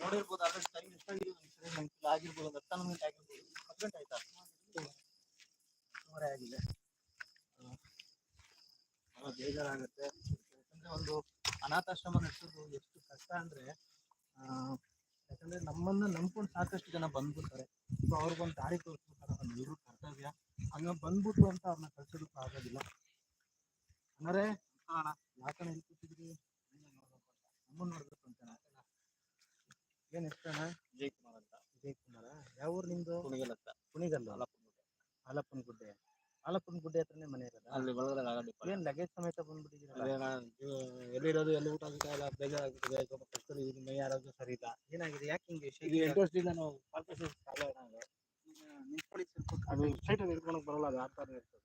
ನೋಡಿರ್ಬೋದು already time ಎಷ್ಟಾಗಿದೆ ಒಂದು ಆಗಿರ್ಬೋದು, ಒಂದು ಹತ್ತು ಗಂಟೆ ಆಗಿರ್ಬೋದು, ಹತ್ತು ಗಂಟೆ ಆಯ್ತಾ? ಸುಮಾರೇ ಆಗಿದೆ. ಬಹಳ ಬೇಜಾರಾಗುತ್ತೆ. ಯಾಕಂದ್ರೆ ಒಂದು ಅನಾಥಾಶ್ರಮ ನಡೆಸೋದು ಎಷ್ಟು ಕಷ್ಟ ಅಂದ್ರೆ ಯಾಕಂದ್ರೆ ನಮ್ಮನ್ನ ನಂಬ್ಕೊಂಡು ಸಾಕಷ್ಟು ಜನ ಬಂದ್ಬಿಡ್ತಾರೆ. ಸೊ, ಅವ್ರಿಗೊಂದು ದಾರಿ ತೋರಿಸ್ಬೇಕಾದ್ರೆ ಒಂದು ಎಲ್ರೂ ಕರ್ತವ್ಯ. ಹಂಗ ಬಂದ್ಬಿಟ್ಟು ಅಂತ ಅವ್ರನ್ನ ಕಳ್ಸೋದಕ್ಕೂ ಆಗೋದಿಲ್ಲ. ಅಂದರೆ ಯಾಕಂದ್ರೆ ಇಲ್ಲಿ ಕೂತಿದ್ರಿ? ನಮ್ಮನ್ನ ನೋಡ್ಬೇಕು. ಏನ್ ಹೆಸರಣ್ಣ ವಿಜಯ್ ಕುಮಾರ್ ಅಂತ. ವಿಜಯ್ ಕುಮಾರ ಯಾವ ಊರು ನಿಮ್ದು? ಕುಣಿಗಲ್ ಅಂತ. ಕುಣಿಗಲ್ಲು. ಆಲಪ್ಪನ ಗುಡ್ಡೆ ಆಲಪ್ಪನ ಗುಡ್ಡೆ ಹತ್ರನೇ ಮನೆ ಇರೋದ? ಅಲ್ಲಿ ಒಳಗಡೆ ಆಗಲಿ ಏನ್ ಲಗೇಜ್ ಸಮೇತ ಬಂದ್ಬಿಟ್ಟಿದ್ದೀರಲ್ಲ? ಅದೇ ನಾನು ಎಲ್ಲಿರೋದು ಎಲ್ಲಿ ಊಟ ಸಿಗ್ತಾ ಇಲ್ಲ ಬೇಜಾರಾಗ್ತಿದೆ ಸ್ವಲ್ಪ ಕಷ್ಟದಲ್ಲಿ ಇದೀನಿ, ಮೈ ಆರೋಗ್ಯ ಸರಿ ಇಲ್ಲ. ಏನಾಗಿದೆ? ಯಾಕೆ ಹಿಂಗೆ ಎಂಟು ವರ್ಷದಿಂದ ನಾವು ನಿಂತ್ಕೊಳ್ಳಿ ಸ್ವಲ್ಪ ಅದು ಸೈಟ್ ಬರಲ್ಲ ಅದು ಆ ಥರ ಇರ್ತದೆ.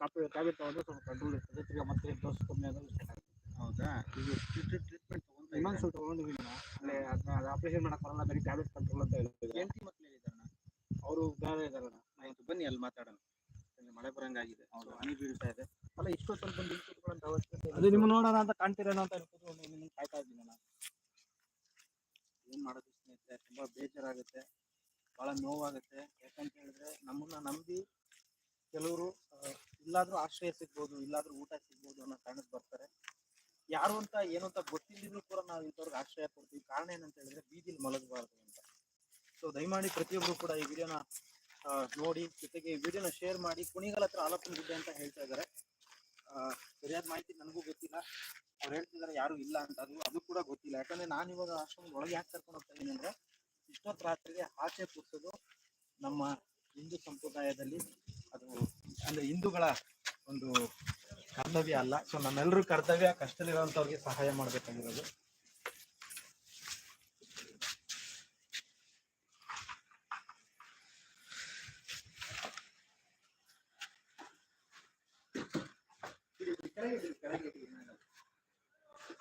ಕಾಪಿ ಟ್ಯಾಬ್ಲೆಟ್ ತಗೊಂಡ್ರೆ ಸ್ವಲ್ಪ ಕಂಟ್ರೋಲ್ ಇರ್ತದೆ. ತಿರ್ಗಾ ಮತ್ತೆ ಡೋಸ್ ಕಮ್ಮಿ ಆಗೋದು ಸ್ಟಾರ್ಟ್ ಆಗುತ್ತೆ. ಹೌದಾ? ಇದು ಟ್ರೀಟ್ಮೆಂಟ್ ತಗೊಂಡು ಇನ್ನೊಂದು ಸ್ವಲ್ಪ ತಗೊಂಡಿದ್ದೀನಿ ಅಲ್ಲೇ ಅದನ್ನ ಅದು ಆಪರೇಷನ್ ಮಾಡಕ್ ಬರಲ್ಲ ಬರೀ ಟ್ಯಾಬ್ಲೆಟ್ ಕಂಟ್ರೋಲ್ ಅಂತ ಹೇಳಿದ್ರು ಹೆಂಡತಿ ಮಕ್ಳು ಹೇಳಿದಾರಣ ಅವರು ಬೇರೆ ಇದಾರಣ್ಣ ಆಯ್ತು ಬನ್ನಿ ಅಲ್ಲಿ ಮಾತಾಡೋಣ. ಇಲ್ಲಿ ಮಳೆ ಬರಂಗಾಗಿದೆ. ಅವರು ಹನಿ ಬೀಳ್ತಾ ಇದೆ. ಅಲ್ಲ ಇಷ್ಟು ಬಂದು ಇಲ್ಲಿ ಕೂತ್ಕೊಳ್ಳೋಂಥ ಅವಶ್ಯಕತೆ. ಅದು ನಿಮ್ಮ ನೋಡೋಣ ಅಂತ ಕಾಣ್ತಿರೋಣ ಅಂತ ಹೇಳ್ಕೊಂಡು ನಿಮ್ಗೆ ಕಾಯ್ತಾ ಇದ್ದೀನಿ ನಾನು. ಏನ್ ಮಾಡೋದು ಸ್ನೇಹಿತರೆ? ತುಂಬಾ ಬೇಜಾರಾಗುತ್ತೆ. ಬಹಳ ನೋವಾಗುತ್ತೆ. ಯಾಕಂತ ಹೇಳಿದ್ರೆ ನಮ್ಮನ್ನ ನಂಬಿ ಕೆಲವರು ಇಲ್ಲಾದ್ರೂ ಆಶ್ರಯ ಸಿಗ್ಬೋದು ಇಲ್ಲಾದ್ರೂ ಊಟ ಸಿಗ್ಬೋದು ಅನ್ನೋ ಕಾರಣಕ್ಕೆ ಬರ್ತಾರೆ. ಯಾರು ಅಂತ, ಏನು ಅಂತ ಗೊತ್ತಿಲ್ಲದಿದ್ರು ಕೂಡ ನಾವು ಇಂಥವ್ರಿಗೆ ಆಶ್ರಯ ಕೊಡ್ತೀವಿ. ಕಾರಣ ಏನಂತ ಹೇಳಿದ್ರೆ ಬೀದಿಲಿ ಮಲಗಬಾರ್ದು ಅಂತ. ಸೊ ದಯಮಾಡಿ ಪ್ರತಿಯೊಬ್ರು ಕೂಡ ಈ ವಿಡಿಯೋನ ನೋಡಿ, ಜೊತೆಗೆ ವಿಡಿಯೋನ ಶೇರ್ ಮಾಡಿ. ಕುಣಿಗಳ ಹತ್ರ ಆಲಪ್ಪನ ಗುಡ್ಡೆ ಅಂತ ಹೇಳ್ತಾ ಇದ್ದಾರೆ. ಸರಿಯಾದ ಮಾಹಿತಿ ನನಗೂ ಗೊತ್ತಿಲ್ಲ. ಅವ್ರು ಹೇಳ್ತಿದ್ದಾರೆ, ಯಾರು ಇಲ್ಲ ಅಂತ. ಅದು ಅದು ಕೂಡ ಗೊತ್ತಿಲ್ಲ. ಯಾಕಂದ್ರೆ ನಾನು ಇವಾಗ ಆಶ್ರಮದ ಒಳಗೆ ಯಾಕೆ ಕರ್ಕೊಂಡು ಹೋಗ್ತಾ ಇದ್ದೀನಿ ಅಂದ್ರೆ, ಇಷ್ಟೊತ್ತು ರಾತ್ರಿಗೆ ಆಚೆ ಕೂರಿಸೋದು ನಮ್ಮ ಹಿಂದೂ ಸಂಪ್ರದಾಯದಲ್ಲಿ ಅದು, ಅಂದ್ರೆ ಹಿಂದೂಗಳ ಒಂದು ಕರ್ತವ್ಯ ಅಲ್ಲ. ಸೊ ನಮ್ಮೆಲ್ಲರೂ ಕರ್ತವ್ಯ ಕಷ್ಟದಲ್ಲಿರುವಂತವ್ರಿಗೆ ಸಹಾಯ ಮಾಡ್ಬೇಕಾಗಿರೋದು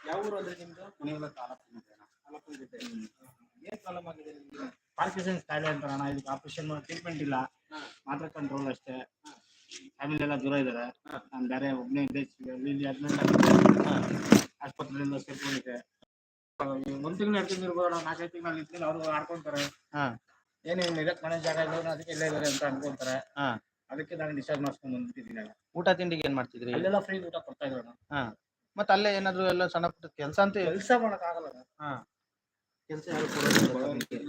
ಯಾವ ಊರು ಅಂದ್ರೆ ನಿಮ್ದು? ಕುಣಿಗಲ ತಾಲೂಕು ಏನ್ ಪ್ರಾಬ್ಲಮ್ ಆಗಿದೆ ನಿಮ್ಗೆ? ಪಾರ್ಕಿಸನ್ಸ್ ಕಾಯಿಲೆ ಅಂತ ಅಣ್ಣ ಇದಕ್ಕೆ ಆಪರೇಷನ್ ಟ್ರೀಟ್ಮೆಂಟ್ ಇಲ್ಲ. ಮಾತ್ರ ಕಂಟ್ರೋಲ್ ಅಷ್ಟೇ. ಫ್ಯಾಮಿಲಿ ಎಲ್ಲ ದೂರ ಇದ್ದಾರೆ ನಾನು ಬೇರೆ ಒಬ್ಬನೇ ಇದ್ದೆ ಇಲ್ಲಿ ಆಸ್ಪತ್ರೆಯಿಂದ ಸೇರ್ಕೊಂಡಿದ್ದೆ. ಒಂದ್ ತಿಂಗಳು ಎರಡು ತಿಂಗಳು ಇರ್ಬೋದು ನಾಲ್ಕೈದು ತಿಂಗಳು ಇದ್ಮೇಲೆ ಅವರು ಆಡ್ಕೊಂತಾರೆ. ಏನೇ ಇದಕ್ಕೆ ಮನೆ ಜಾಗ ಇದ್ರು ಅದಕ್ಕೆ ಇಲ್ಲೇ ಇದ್ದಾರೆ ಅಂತ ಅನ್ಕೊಂತಾರೆ. ಹಾ. ಅದಕ್ಕೆ ನಾನು ಡಿಸ್ಚಾರ್ಜ್ ಮಾಡ್ಸ್ಕೊಂಡು ಬಂದ್ಬಿಟ್ಟಿದ್ದೀನಿ. ಊಟ ತಿಂಡಿಗೆ ಏನ್ ಮಾಡ್ತಿದ್ರಿ? ಅಲ್ಲೆಲ್ಲ ಫ್ರೀ ಊಟ ಕೊಡ್ತಾ ಇದ್ರು ಮತ್ತೆ ಅಲ್ಲೇ ಏನಾದ್ರು ಎಲ್ಲ ಸಣ್ಣ ಪುಟ್ಟ ಕೆಲಸ ಅಂತ? ಕೆಲಸ ಮಾಡಕ್ ಆಗಲ್ಲ ಹಾ. ಕೆಲಸ ಯಾರು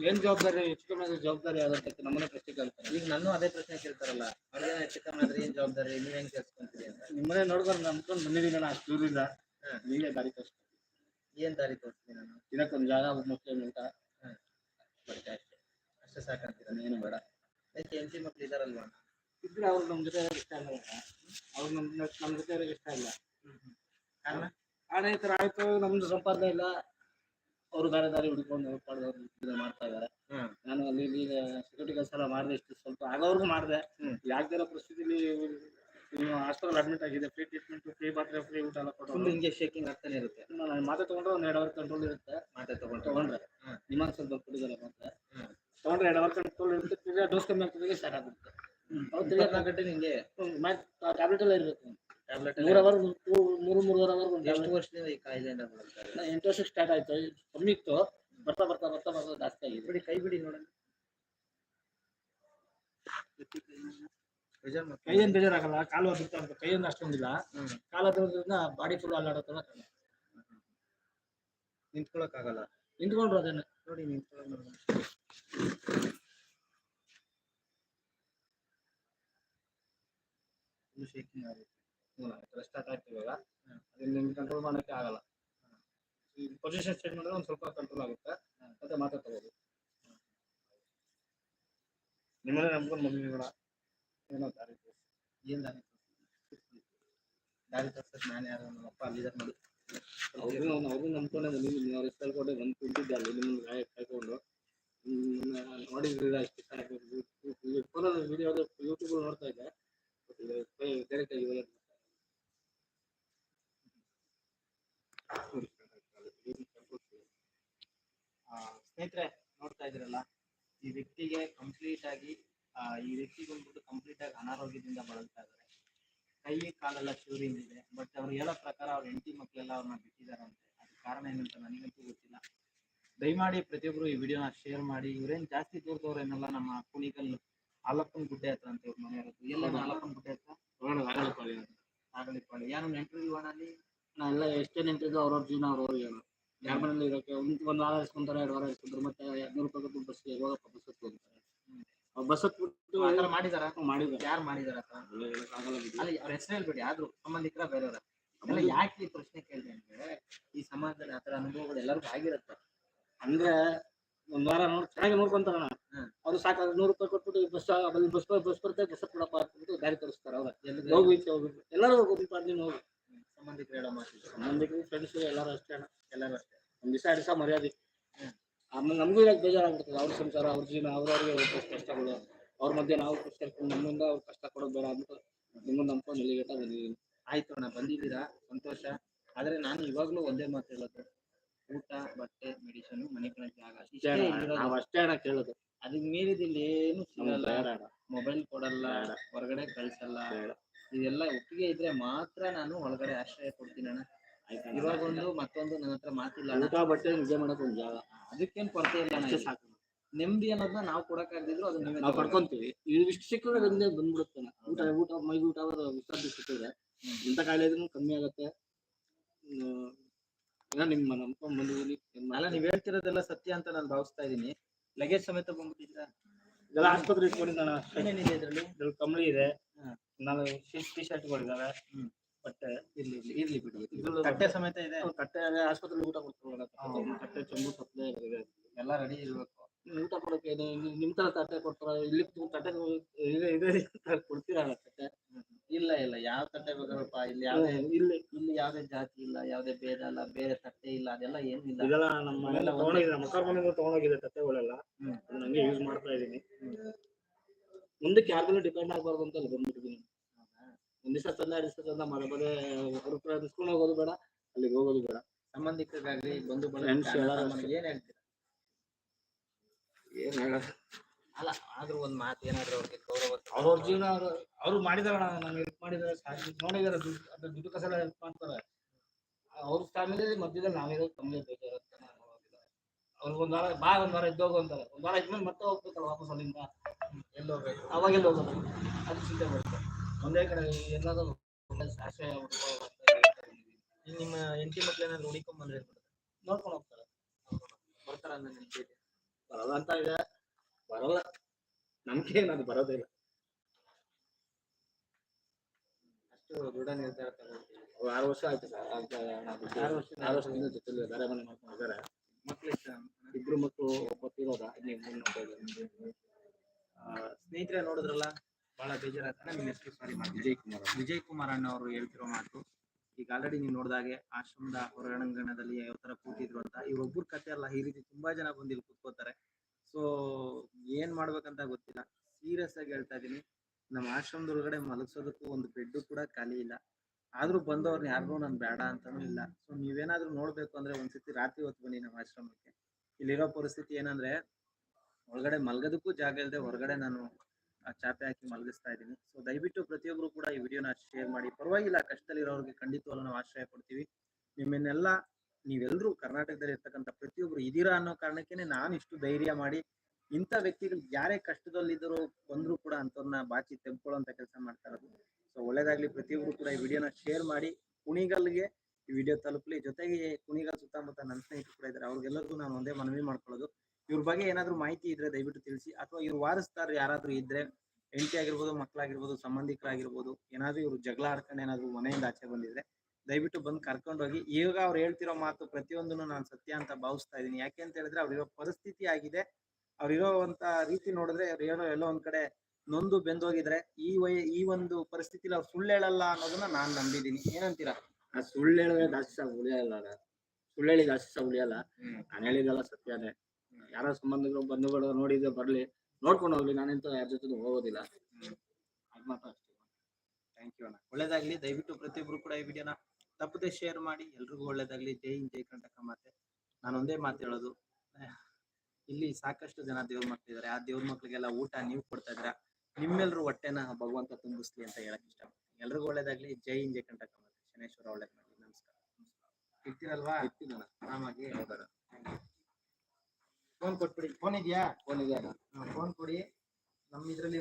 ಏನ್ ಜವಾಬ್ದಾರಿ ಹೆಚ್ಚು ಕಮ್ಮಿ ಆದ್ರೆ ಜವಾಬ್ದಾರಿ ಆಗುತ್ತೆ ನಮ್ಮನೆ ಪ್ರಶ್ನೆ ಕೇಳ್ತಾರೆ. ಈಗ ನಾನು ಅದೇ ಪ್ರಶ್ನೆ ಕೇಳ್ತಾರಲ್ಲ ಅವ್ರಿಗೆ ಹೆಚ್ಚು ಕಮ್ಮಿ ಆದ್ರೆ ಏನ್ ಜವಾಬ್ದಾರಿ ನೀವ್ ಹೆಂಗ್ ಕೆಲ್ಸ್ಕೊಂತೀರಿ ಅಂತ. ನಿಮ್ಮನೆ ನೋಡ್ಬಾರ್ದು ನಂಬ್ಕೊಂಡು ಬಂದಿದ್ದೀನಿ ನಾನು ಅಷ್ಟು ದೂರಿಂದ ಹಾ. ನೀವೇ ದಾರಿ ತೋರಿಸ್ತೀನಿ ಏನ್ ದಾರಿ ತೋರಿಸ್ತೀನಿ ನಾನು? ಇದಕ್ಕೊಂದು ಜಾಗ ಮುಖ್ಯ ಅಂತ. ಅಷ್ಟೇ ಅಷ್ಟೇ ಸಾಕಂತೀರ? ಏನು ಬೇಡ. ಅದಕ್ಕೆ ಎಂ ಸಿ ಮಕ್ಳು ಇದಾರಲ್ವಾ? ಇದ್ರೆ ಅವ್ರು ನಮ್ಮ ಜೊತೆ ಇಷ್ಟ ಇಲ್ಲ. ಅವ್ರು ನಮ್ ನಮ್ಮ ಜೊತೆ ಇಷ್ಟ ಇಲ್ಲ. ಕಾರಣ? ಕಾರಣ ಈ ತರ ಆಯ್ತು ನಮ್ದು ಸಂಪಾದನೆ ಇಲ್ಲ. ಅವರು ದಾರಿ ದಾರಿ ಹುಡ್ಕೊಂಡು ಹೋಗ್ಬಾರ್ದು ಮಾಡ್ತಾ ಇದ್ದಾರೆ ನಾನು ಅಲ್ಲಿ ಇಲ್ಲಿ ಸೆಕ್ಯೂರಿಟಿ ಕೆಲಸ ಎಲ್ಲ ಮಾಡಿದೆ ಇಷ್ಟು ಸ್ವಲ್ಪ ಆಗೋವರೆಗೂ ಮಾಡಿದೆ. ಯಾಕೆ ಯಾವ್ದಾರ ಪರಿಸ್ಥಿತಿಲಿ ಹಾಸ್ಪಿಟಲ್ ಅಡ್ಮಿಟ್ ಆಗಿದೆ. ಫ್ರೀ ಟ್ರೀಟ್ಮೆಂಟ್ ಫ್ರೀ ಮಾತ್ರೆ ಫ್ರೀ ಊಟ ಎಲ್ಲ ಫುಲ್ ಕೊಟ್ಟು ಹಿಂಗೆ ಶೇಕಿಂಗ್ ಆಗ್ತಾನೆ ಇರುತ್ತೆ. ನಾನು ಮಾತೆ ತಗೊಂಡ್ರೆ ಒಂದು ಎರಡು ಅವರ್ ಕಂಟ್ರೋಲ್ ಇರುತ್ತೆ. ಮಾತೆ ತಗೊಂಡು ತಗೊಂಡ್ರೆ. ನಿಮ್ಮ ಸ್ವಲ್ಪ ಕೊಟ್ಟಿದ್ದಾರೆ ಮಾತ್ರ. ಹ್ಮ್. ತಗೊಂಡ್ರೆ ಎರಡು ಅವರ್ ಕಂಟ್ರೋಲ್ ಇರುತ್ತೆ. ತಿರ್ಗಾ ಡೋಸ್ ಕಮ್ಮಿ ಆಗ್ತದೆ ಸ್ಟಾರ್ಟ್ ಆಗುತ್ತೆ. ಅವ್ರು ತಿರ್ಗಾ ಗಂಟೆ ನಿಂಗೆ. ಟ್ಯಾಬ್ಲೆಟ್ ಎಲ್ಲ ಇರಬೇಕು. ಟ್ಯಾಬ್ಲೆಟ್ ಮೂರ್ ಅವರ್ ಮೂರು ಮೂರುವರೆ ಅವರ್ ಒಂದು ಎಷ್ಟು ವರ್ಷದಿಂದ ಈ ಕಾಯಿಲೆಯಿಂದ? ನಾ ಎಂಟು ವರ್ಷಕ್ಕೆ ಸ್ಟಾರ್ಟ್ ಆಯ್ತು. ಕಮ್ಮಿ ಇತ್ತು. ಬರ್ತಾ ಬರ್ತಾ ಬರ್ತಾ ಬರ್ತಾ ಜಾಸ್ತಿ ಆಗಿದೆ. ಬಿಡಿ ಕೈ ಬಿಡಿ ನೋಡೋಣ. ಕೈಯೇನು ಬೇಜಾರಾಗಲ್ಲ. ಕಾಲು ಬಿಡ್ತಾ ಅಂತ ಕೈಯಿಂದ ಅಷ್ಟೊಂದಿಲ್ಲ ಕಾಲ ಹತ್ತಿರದ್ರಿಂದ ಬಾಡಿ ಫುಲ್ ಅಲ್ಲಾಡೋ ನಿಂತ್ಕೊಳಕ್ ಆಗಲ್ಲ ನಿಂತ್ಕೊಂಡ್ರು ಅದನ್ನ. ನೋಡಿ ಶೇಕಿಂಗ್ Full ಆಗುತ್ತೆ. ಸ್ಟಾರ್ಟ್ ಆಯ್ತು ಇವಾಗ ಅದನ್ನ ನಿಮ್ಗೆ ಕಂಟ್ರೋಲ್ ಮಾಡೋಕ್ಕೆ ಆಗಲ್ಲ ಈ ಪೊಸಿಷನ್ ಚೇಂಜ್ ಮಾಡಿದ್ರೆ ಒಂದು ಸ್ವಲ್ಪ ಕಂಟ್ರೋಲ್ ಆಗುತ್ತೆ ಮತ್ತೆ ಮಾತಾಡ್ಕೋಬೋದು ನಿಮ್ಮನ್ನ ನಂಬ್ಕೊಂಡು ಬಂದಿದ್ದೀವಿ ಕೂಡ ಏನೋ ದಾರಿ ಏನು ದಾರಿ ದಾರಿ ತೋರ್ಸಕ್ ನಾನು ಯಾರು ನಮ್ಮ ಅಪ್ಪ ಮಾಡಿ ಅವ್ರು ನಾನು ನೀವು ನಂಬ್ಕೊಂಡೆ ನೀವು ಅವ್ರ ಹೆಸರು ಕೊಟ್ಟೆ ಬಂದು ಕುಂತಿದ್ದೆ ಅಲ್ಲಿ ನಿಮ್ಮ ಗಾಯ ಕಾಯ್ಕೊಂಡು ನೋಡಿದ್ರೆ ಅಷ್ಟು ಫೋನಲ್ಲಿ ವಿಡಿಯೋ ಯೂಟ್ಯೂಬ್ ನೋಡ್ತಾ ಇದ್ದೆ ಡೈರೆಕ್ಟ್ ಆಗಿ ಇವಾಗ ಆ, ಸ್ನೇಹಿತರೆ ನೋಡ್ತಾ ಇದ್ರಲ್ಲ ಈ ವ್ಯಕ್ತಿಗೆ ಕಂಪ್ಲೀಟ್ ಆಗಿ ಈ ವ್ಯಕ್ತಿ ಬಂದ್ಬಿಟ್ಟು ಕಂಪ್ಲೀಟ್ ಆಗಿ ಅನಾರೋಗ್ಯದಿಂದ ಬಳಲ್ತಾ ಇದ್ದಾರೆ. ಕೈ ಕಾಲೆಲ್ಲ ಚೂರಿಂದಿದೆ ಬಟ್ ಅವ್ರು ಹೇಳೋ ಪ್ರಕಾರ ಅವ್ರ ಹೆಂಡತಿ ಮಕ್ಕಳೆಲ್ಲ ಅವ್ರನ್ನ ಬಿಟ್ಟಿದಾರಂತೆ ಅದಕ್ಕೆ ಕಾರಣ ಏನಂತ ನನಗಂತೂ ಗೊತ್ತಿಲ್ಲ. ದಯಮಾಡಿ ಪ್ರತಿಯೊಬ್ರು ಈ ವಿಡಿಯೋನ ಶೇರ್ ಮಾಡಿ. ಇವ್ರೇನ್ ಜಾಸ್ತಿ ದೂರದವ್ರೇನಲ್ಲ ನಮ್ಮ ಕುಣಿಗಲ್ ಆಲಪ್ಪನ ಗುಡ್ಡೆ ಹತ್ರ ಅಂತ ಇವ್ರ ಮನೆ ಇರೋದು. ಎಲ್ಲ ಹಾಲಪ್ಪನ ಗುಡ್ಡೆ ಹತ್ರ? ಆಗಲಿಪಾಳಿ ಏನೋ ನೆಂಟರು ಇವಣ ಅಲ್ಲಿ? ನಾ ಎಲ್ಲ ಎಷ್ಟೇ ನಿಂತಿದ್ದು ಅವ್ರವ್ರ ಜೀವನ ಅವ್ರವ್ರಿಗೆ ಯಾರ ಮನೇಲಿ ಇರೋಕೆ ಒಂದ್ ಒಂದ್ ವಾರ ಇಸ್ಕೊಂತಾರೆ ಎರಡು ವಾರ ಇಸ್ಕೊಂತಾರೆ ಮತ್ತೆ ಎರಡ್ನೂರು ರೂಪಾಯಿ ಕೊಟ್ಟು ಬಸ್ಗೆ ಹೋಗಪ್ಪ ಬಸ್ ಹೋಗ್ತಾರೆ. ಬಸ್ ಹತ್ಬಿಟ್ಟು ಆ ಥರ ಮಾಡಿದಾರ? ಮಾಡಿದ್ದಾರೆ. ಯಾರು ಮಾಡಿದಾರ? ಅಲ್ಲಿ ಅವ್ರ ಹೆಸರು ಹೇಳ್ಬೇಡಿ ಆದ್ರೂ ಸಂಬಂಧಿಕರ ಬೇರೆಯವರ. ಅಲ್ಲ ಯಾಕೆ ಈ ಪ್ರಶ್ನೆ ಕೇಳಿದೆ ಅಂದ್ರೆ ಈ ಸಮಾಜದಲ್ಲಿ ಆತರ ಅನುಭವಗಳು ಎಲ್ಲರಿಗೂ ಆಗಿರುತ್ತೆ. ಅಂದ್ರೆ ಒಂದ್ ವಾರ ನೋಡ್ ಚೆನ್ನಾಗಿ ನೋಡ್ಕೊಂತಾರಣ. ಅವ್ರು. ಸಾಕಾದ್ರೆ ನೂರು ರೂಪಾಯಿ ಕೊಟ್ಬಿಟ್ಟು ಬಸ್ ಬಸ್ ಬಸ್ ಬರುತ್ತೆ ಬಸ್ ಕೊಡಪ್ಪ ಅಂದ್ಬಿಟ್ಟು ಗಾಡಿ ತರಿಸ್ತಾರೆ ಅವ್ರ. ಹೋಗ್ಬೇಕು ಎಲ್ಲರೂ ಹೋಗಿ ಅಲ್ಲಿ ಹೋಗಿ ಸಂಬಂಧಿಕರು ಹೇಳೋ ಫ್ರೆಂಡ್ಸ್ ಎಲ್ಲರೂ ಅಷ್ಟೇ ಅಣ್ಣ ಎಲ್ಲರೂ ಅಷ್ಟೇ. ಒಂದ್ ದಿವಸ ಎರಡು ದಿವಸ ಮರ್ಯಾದೆ. ಆಮೇಲೆ ನಮಗೂ ಇವಾಗ ಬೇಜಾರಾಗ್ಬಿಡ್ತದೆ. ಅವ್ರ ಸಂಸಾರ ಅವ್ರ ಜೀವನ ಅವ್ರವ್ರಿಗೆ ಕಷ್ಟಗಳು. ಅವ್ರ ಮಧ್ಯೆ ನಾವು ಕಷ್ಟ ನಮ್ಮಿಂದ ಅವ್ರು ಕಷ್ಟ ಕೊಡೋದು ಬೇಡ ಅಂದ್ಬಿಟ್ಟು ನಿಮ್ಮ ನಂಬ್ಕೊಂಡು ಇಲ್ಲಿಗೆ ಬಂದಿದ್ದೀನಿ ಆಯ್ತು ಅಣ್ಣ ಬಂದಿದ್ದೀರಾ? ಸಂತೋಷ. ಆದರೆ ನಾನು ಇವಾಗಲೂ ಒಂದೇ ಮಾತು ಹೇಳೋದು. ಊಟ ಬಟ್ಟೆ ಮೆಡಿಸಿನ್ ಮನೆ ಕಡೆ ಜಾಗ ಇಲ್ಲಿರೋದು. ಅಷ್ಟೇ ಅಣ್ಣ ಕೇಳೋದು. ಅದಕ್ಕೆ ಮೀರಿದಿಲ್ಲ ಏನು ಸಿಗಲ್ಲ. ಮೊಬೈಲ್ ಕೊಡಲ್ಲ ಹೊರಗಡೆ ಕಳ್ಸಲ್ಲ. ಇದೆಲ್ಲ ಒಪ್ಪಿಗೆ ಇದ್ರೆ ಮಾತ್ರ ನಾನು ಒಳಗಡೆ ಆಶ್ರಯ ಕೊಡ್ತೀನಿ ಅಣ್ಣ? ಇವಾಗ ಒಂದು ಮತ್ತೊಂದು ನನ್ನ ಹತ್ರ ಮಾತಿಲ್ಲ ಊಟ ಬಟ್ಟೆ ನಿಜ ಮಾಡಕ್ ಒಂದ್ ಜಾಗ. ಅದಕ್ಕೇನ್ ಕೊರತೆ ಇಲ್ಲ ಅಣ್ಣ ಇಲ್ಲಿ. ಸಾಕು. ನೆಮ್ಮದಿ ಅನ್ನೋದನ್ನ ನಾವು ಕೊಡಕ್ ಅದು ಅದನ್ನ ನಾವು ತಗೊಳ್ಳಿ. ಪಡ್ಕೊಂತೀವಿ ಇಷ್ಟು ಸಿಕ್ಕಿದ್ರೆ ಬಂದೇ ಬಂದ್ಬಿಡುತ್ತೆ ಊಟ ಊಟ ಮೈಗೆ ಊಟ ವಿಶ್ರಾಂತಿ ಸಿಕ್ಕಿದ್ರೆ ಇಂಥ ಕಾಯಿಲೆ ಇದ್ರೂ ಕಮ್ಮಿ ಆಗತ್ತೆ. ಹ್ಮ್. ಏನೋ ನಿಮ್ಮ ನಂಬ್ಕೊಂಡ್ ಬಂದಿದ್ದೀನಿ. ಏನ್ ಅಲ್ಲ ಮಾಡ್ತೀವಿ? ನೀವ್ ಹೇಳ್ತಿರೋದೆಲ್ಲ ಸತ್ಯ ಅಂತ ನಾನು ಭಾವಿಸ್ತಾ ಇದೀನಿ. ಲಗೇಜ್ ಸಮೇತ ಬಂದ್ಬಿಟ್ಟಿದ್ರ? ಇದೆಲ್ಲ ಆಸ್ಪತ್ರೆ ಇಟ್ಕೊಂಡಿದ್ದಾನ ಏನೇನಿದೆ ಇದ್ರಲ್ಲಿ? ಇದ್ರಲ್ಲಿ ಕಂಬಳಿ ಇದೆ. ನಾನು ಟಿ ಶರ್ಟ್ ಹ್ಮ್. ಬಟ್ಟೆ. ಇರ್ಲಿ ಇರ್ಲಿ ಇರ್ಲಿ ಬಿಡಿ. ತಟ್ಟೆ ಸಮೇತ ಇದೆ. ಕಟ್ಟೆ ಆಸ್ಪತ್ರೆ ಊಟ ಕೊಡ್ತಾರೆ ತಟ್ಟೆ ಕಟ್ಟೆ ಚೊಂಬು ಸಪ್ಲೈ ಎಲ್ಲ ರೆಡಿ ಇರ್ಬೇಕು. ಊಟ ಕೊಡಕ್ಕೆ ಇದೆ ನಿಮ್- ತರ ತಟ್ಟೆ ಕೊಡ್ತಾರ? ಇಲ್ಲಿ ತಟ್ಟೆ ಇದೆ ಇದೆ ಅಂತ ಕೊಡ್ತೀರಲ್ಲ ತಟ್ಟೆ? ಇಲ್ಲ ಇಲ್ಲ. ಯಾವ ತಟ್ಟೆ ಬೇಕಾದ್ರಪ್ಪ? ಇಲ್ಲಿ ಯಾವ್ದೇ ಇಲ್ಲಿ. ಇಲ್ಲಿ ಯಾವ್ದೇ ಜಾತಿ ಇಲ್ಲ ಯಾವ್ದೇ ಭೇದ ಇಲ್ಲ ಬೇರೆ ತಟ್ಟೆ ಇಲ್ಲ ಅದೆಲ್ಲ ಏನು ಇಲ್ಲ. ಇದೆಲ್ಲ ನಮ್ಮ ನಮ್ಮ ಅಕ್ಕ ಮನೆಯಿಂದ ತಗೊಂಡೋಗಿದೆ ತಟ್ಟೆಗಳೆಲ್ಲ. ನಂಗೆ ಯೂಸ್ ಮಾಡ್ತಾ ಇದೀನಿ. ಮುಂದಕ್ಕೆ ಯಾರ ಡಿಪೆಂಡ್ ಆಗ್ಬಾರ್ದು ಅಂತ ಬಂದ್ಬಿಟ್ಟಿದ್ದೀನಿ ಒಂದ್ ದಿವಸ ತಂದ ಎರಡು ದಿವಸ ತಂದ ಮನೆ ಬದೇ ಅವ್ರ ಹತ್ರ ಹೋಗೋದು ಬೇಡ ಅಲ್ಲಿಗೆ ಹೋಗೋದು ಬೇಡ. ಸಂಬಂಧಿಕರಿಗಾಗ್ಲಿ ಬಂದು ಬಳಗ ಏನ್ ಹೇಳ್ತೀರಾ? ಏನ್ ಹೇಳೋದು? ಅಲ್ಲ ಆದ್ರೂ ಒಂದ್ ಮಾತು ಏನಾದ್ರು ಅವ್ರಿಗೆ ಗೌರವ ಅವ್ರ ಜೀವನ ಅವ್ರು ಅವ್ರು ಮಾಡಿದಾರ ನಮ್ಗೆ ಹೆಲ್ಪ್ ಮಾಡಿದಾರೆ ನೋಡಿದಾರೆ ದುಡ್ಡು ಅದ್ರ ದುಡ್ಡು ಕಸಲ ಹೆಲ್ಪ್ ಮಾಡ್ತಾರೆ. ಅವ್ರ ಫ್ಯಾಮಿಲಿ ಮಧ್ಯದಲ್ಲಿ ನಾವಿರೋದು ಕಮ್ಮಿ ಬೇಕಾಗುತ್ತೆ ಅವ್ರಿಗೊಂದ್ ವಾರ ಬಾ ಒಂದ್ ವಾರ ಇದ್ದೋಗು ಅಂತಾರೆ. ಒಂದ್ ವಾರ ಇದ್ಮೇಲೆ ಮತ್ತೆ ಹೋಗ್ಬೇಕಲ್ಲ ವಾಪಸ್ ಅಲ್ಲಿಂದ? ಎಲ್ಲಿ ಹೋಗ್ಬೇಕು? ಅವಾಗ ಎಲ್ಲಿ ಹೋಗೋದು? ಅದು ಚಿಂತೆ ಬರುತ್ತೆ ಒಂದೇ ಕಡೆ ಒಳ್ಳೆ ಆಶ್ರಯ ನಿಮ್ಮ ಹೆಂಡತಿ ಮಕ್ಕಳೇನಾದ್ರು ಹುಡಿಕೊಂಡ್ ಬಂದ್ರೆ ನೋಡ್ಕೊಂಡು ಹೋಗ್ತಾರೆ. ಬರ್ತಾರ ಅಂತ ನಿಮ್ಗೆ ಇದೆ. ಬರಲ್ಲ ಅಂತ ಇದೆ. ಬರಲ್ಲ. ನಂಬಿಕೆ ಏನದು ಬರೋದೇ ಇಲ್ಲ. ಅಷ್ಟು ದೃಢ ನಿರ್ಧಾರ ತಗೊಳ್ತೀವಿ ಆರು ವರ್ಷ ಆಯ್ತು ಸರ್. ಆರು ವರ್ಷ ಆರು ವರ್ಷದಿಂದ ಜೊತೆಲಿ ಬೇರೆ ಮನೆ ಮಾಡ್ಕೊಂಡಿದ್ದಾರೆ ಮಕ್ಳು ಇಷ್ಟ. ಇಬ್ರು ಮಕ್ಕಳು ಒಬ್ಬ ತೀರೋದ ಇನ್ನು ಇಬ್ರು ನೋಡ್ತಾ ಇದ್ದಾರೆ. ಸ್ನೇಹಿತರೆ ನೋಡಿದ್ರಲ್ಲ? ಬಹಳ ಬೇಜಾರಾಗ್ತಾನೆ ನಿಮ್ಮ ಹೆಸರು ಸಾರಿ ವಿಜಯ್ ಕುಮಾರ್ ವಿಜಯ್ ಕುಮಾರ್ ಅಣ್ಣ ಅವರು ಹೇಳ್ತಿರೋ ಮಾತು ಈಗ ಆಲ್ರೆಡಿ ನೀವು ನೋಡಿದಾಗೆ ಆಶ್ರಮದ ಹೊರಾಂಗಣದಲ್ಲಿ ಯಾವ ತರ ಕೂತಿದ್ರು ಅಂತ ಇವ್ರೊಬ್ಬರ ಕತೆ ಅಲ್ಲ, ಈ ರೀತಿ ತುಂಬಾ ಜನ ಬಂದು ಇಲ್ಲಿ ಕೂತ್ಕೋತಾರೆ ಸೊ ಏನ್ ಮಾಡ್ಬೇಕಂತ ಗೊತ್ತಿಲ್ಲ. ಸೀರಿಯಸ್ ಆಗಿ ಹೇಳ್ತಾ ಇದೀನಿ ನಮ್ಮ ಆಶ್ರಮದೊಳಗಡೆ ಮಲಗಿಸೋದಕ್ಕೂ ಒಂದು ಬೆಡ್ ಕೂಡ ಖಾಲಿ ಇಲ್ಲ. ಆದ್ರೂ ಬಂದವ್ರನ್ನ ಯಾರಿಗೂ ನಾನು ಬೇಡ ಅಂತಾನೂ ಇಲ್ಲ. ಸೊ ನೀವೇನಾದ್ರೂ ನೋಡ್ಬೇಕು ಅಂದ್ರೆ ಒಂದ್ಸತಿ ರಾತ್ರಿ ಹೊತ್ತು ಬನ್ನಿ ನಮ್ಮ ಆಶ್ರಮಕ್ಕೆ. ಇಲ್ಲಿರೋ ಪರಿಸ್ಥಿತಿ ಏನಂದ್ರೆ, ಒಳಗಡೆ ಮಲ್ಗೋದಕ್ಕೂ ಜಾಗ ಇಲ್ಲದೆ ಹೊರಗಡೆ ನಾನು ಚಾಪೆ ಹಾಕಿ ಮಲಗಿಸ್ತಾ ಇದ್ದೀನಿ. ಸೊ ದಯವಿಟ್ಟು ಪ್ರತಿಯೊಬ್ರು ಕೂಡ ಈ ವಿಡಿಯೋನ ಶೇರ್ ಮಾಡಿ. ಪರವಾಗಿಲ್ಲ, ಕಷ್ಟದಲ್ಲಿರೋರಿಗೆ ಖಂಡಿತವಾಗ್ಲೂ ನಾವು ಆಶ್ರಯ ಕೊಡ್ತೀವಿ. ನಿಮ್ಮನ್ನೆಲ್ಲ ನೀವೆಲ್ಲರೂ ಕರ್ನಾಟಕದಲ್ಲಿ ಇರ್ತಕ್ಕಂಥ ಪ್ರತಿಯೊಬ್ರು ಇದೀರಾ ಅನ್ನೋ ಕಾರಣಕ್ಕೇನೆ ನಾನು ಇಷ್ಟು ಧೈರ್ಯ ಮಾಡಿ, ಇಂಥ ವ್ಯಕ್ತಿಗಳು ಯಾರೇ ಕಷ್ಟದಲ್ಲಿದ್ದರೂ ಬಂದ್ರು ಕೂಡ ಅಂಥವ್ರನ್ನ ಬಾಚಿ ತೆಗೆದುಕೊಳ್ಳೋಂಥ ಕೆಲಸ ಮಾಡ್ತಾ ಇರೋದು. ಸೊ ಒಳ್ಳೇದಾಗ್ಲಿ, ಪ್ರತಿಯೊಬ್ರು ಕೂಡ ಈ ವಿಡಿಯೋನ ಶೇರ್ ಮಾಡಿ. ಕುಣಿಗಲ್ಗೆ ಈ ವಿಡಿಯೋ ತಲುಪಲಿ. ಜೊತೆಗೆ ಕುಣಿಗಲ್ ಸುತ್ತಮುತ್ತ ನನ್ನ ಸ್ನೇಹಿತರು ಕೂಡ ಇದ್ದಾರೆ. ಅವ್ರಿಗೆಲ್ಲರಿಗೂ ನಾನು ಒಂದೇ ಮನವಿ ಮಾಡ್ಕೊಳ್ಳೋದು. ಇವ್ರ ಬಗ್ಗೆ ಏನಾದ್ರು ಮಾಹಿತಿ ಇದ್ರೆ ದಯವಿಟ್ಟು ತಿಳಿಸಿ. ಅಥವಾ ಇವ್ರ ವಾರಸ್ತಾರ ಯಾರಾದ್ರೂ ಇದ್ರೆ ಹೆಂಡತಿ ಆಗಿರ್ಬೋದು ಮಕ್ಕಳಾಗಿರ್ಬೋದು ಸಂಬಂಧಿಕರಾಗಿರ್ಬೋದು ಏನಾದ್ರೂ ಇವ್ರು ಜಗಳ ಆಡ್ಕೊಂಡು ಏನಾದ್ರು ಮನೆಯಿಂದ ಆಚೆ ಬಂದಿದ್ರೆ ದಯವಿಟ್ಟು ಬಂದು ಕರ್ಕೊಂಡೋಗಿ. ಈಗ ಅವ್ರು ಹೇಳ್ತಿರೋ ಮಾತು ಪ್ರತಿಯೊಂದನ್ನು ನಾನು ಸತ್ಯ ಅಂತ ಭಾವಿಸ್ತಾ ಇದ್ದೀನಿ. ಯಾಕೆ ಅಂತ ಹೇಳಿದ್ರೆ ಅವ್ರಿರೋ ಪರಿಸ್ಥಿತಿ ಆಗಿದೆ. ಅವ್ರಿರೋವಂತ ರೀತಿ ನೋಡಿದ್ರೆ ಅವ್ರು ಏನೋ ಎಲ್ಲೋ ಒಂದ್ ಕಡೆ ನೊಂದು ಬೆಂದೋಗಿದ್ರೆ ಈ ವಯ ಈ ಒಂದು ಪರಿಸ್ಥಿತಿಲಿ ಅವ್ರು ಸುಳ್ಳು ಹೇಳಲ್ಲ ಅನ್ನೋದನ್ನ ನಾನ್ ನಂಬಿದೀನಿ ಏನಂತೀರಾ? ಆ ಸುಳ್ಳು ಹೇಳಿದ್ರೆ ಜಾಸ್ತಿ ಸಹ ಉಳಿಯಲ್ಲ. ಸುಳ್ಳು ಹೇಳಿದ ಜಾಸ್ತಿ ಸಹ ಉಳಿಯಲ್ಲ. ನಾನು ಹೇಳಿದೆಲ್ಲ ಸತ್ಯನೇ ಯಾರೋ ಸಂಬಂಧಗಳು ಬಂಧುಗಳು ನೋಡಿದ್ರೆ ಬರ್ಲಿ. ನೋಡ್ಕೊಂಡು ಹೋಗ್ಲಿ. ನಾನೆಂತ ಯಾರ ಜೊತೆ ಹೋಗೋದಿಲ್ಲ. ಅದ್ ಮಾತ್ರ ಅಷ್ಟೇ. ಥ್ಯಾಂಕ್ ಯು ಅಣ್ಣ. ಒಳ್ಳೇದಾಗ್ಲಿ. ದಯವಿಟ್ಟು ಪ್ರತಿಯೊಬ್ರು ಕೂಡ ಈ ವಿಡಿಯೋನ ತಪ್ಪದೆ ಶೇರ್ ಮಾಡಿ. ಎಲ್ರಿಗೂ ಒಳ್ಳೇದಾಗ್ಲಿ. ಜೈ ಹಿಂದ್ ಜೈ ಕಂಟಕ ಮಾತೆ. ನಾನು ಒಂದೇ ಮಾತು ಹೇಳೋದು. ಇಲ್ಲಿ ಸಾಕಷ್ಟು ಜನ ದೇವ್ರ ಮಕ್ಳಿದ್ದಾರೆ ಆ ದೇವ್ರ ಮಕ್ಳಿಗೆಲ್ಲ ಊಟ ನೀವು ಕೊಡ್ತಾ ಇದ್ದೀರಾ? ನಿಮ್ಮೆಲ್ಲರೂ ಹೊಟ್ಟೆನ ಭಗವಂತ ತುಂಬಿಸ್ಲಿ ಅಂತ ಹೇಳಕ್ ಇಷ್ಟ. ಎಲ್ರಿಗೂ ಒಳ್ಳೇದಾಗ್ಲಿ. ಜೈ ಹಿಂದ್ ಜೈ ಕಂಟಕ ಮಾತೆ. ಶನೇಶ್ವರ ಒಳ್ಳೇದ್ ಮಾಡಿ ನಮಸ್ಕಾರ. ಇರ್ತೀರಲ್ವಾ? ಇರ್ತೀನಿ. ಆರಾಮಾಗಿ ಹೌದಣ್ಣ. ಫೋನ್ ಕೊಟ್ಬಿಡಿ. ಫೋನ್ ಇದೆಯಾ? ಫೋನ್ ಇದೆಯಾ? ಫೋನ್ ಕೊಡಿ. ನಮ್ಮ ಇದ್ರಲ್ಲಿ